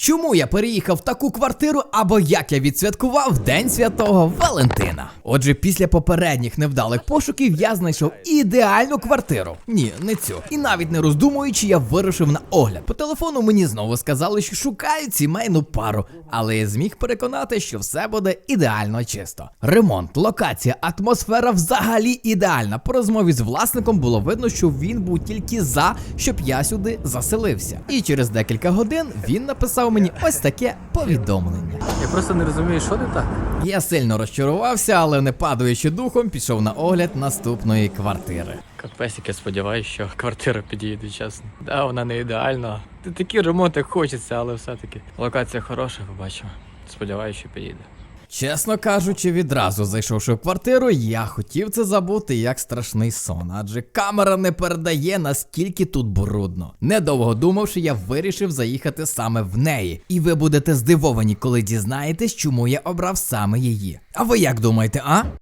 Чому я переїхав в таку квартиру або як я відсвяткував День Святого Валентина? Отже, після попередніх невдалих пошуків я знайшов ідеальну квартиру. Ні, не цю. І навіть не роздумуючи, я вирушив на огляд. По телефону мені знову сказали, що шукають сімейну пару, але я зміг переконати, що все буде ідеально чисто. Ремонт, локація, атмосфера взагалі ідеальна. По розмові з власником було видно, що він був тільки за, щоб я сюди заселився. І через декілька годин він написав мені ось таке повідомлення. Я просто не розумію, що ти так. Я сильно розчарувався, але не падаючи духом, пішов на огляд наступної квартири. Капець, я сподіваюся, що квартира підійде чесно. Да, вона не ідеальна. Такі ремонти хочеться, але все-таки локація хороша, побачимо. Сподіваюся, що підійде. Чесно кажучи, відразу зайшовши в квартиру, я хотів це забути як страшний сон, адже камера не передає наскільки тут брудно. Недовго думавши, я вирішив заїхати саме в неї. І ви будете здивовані, коли дізнаєтесь, чому я обрав саме її. А ви як думаєте, а?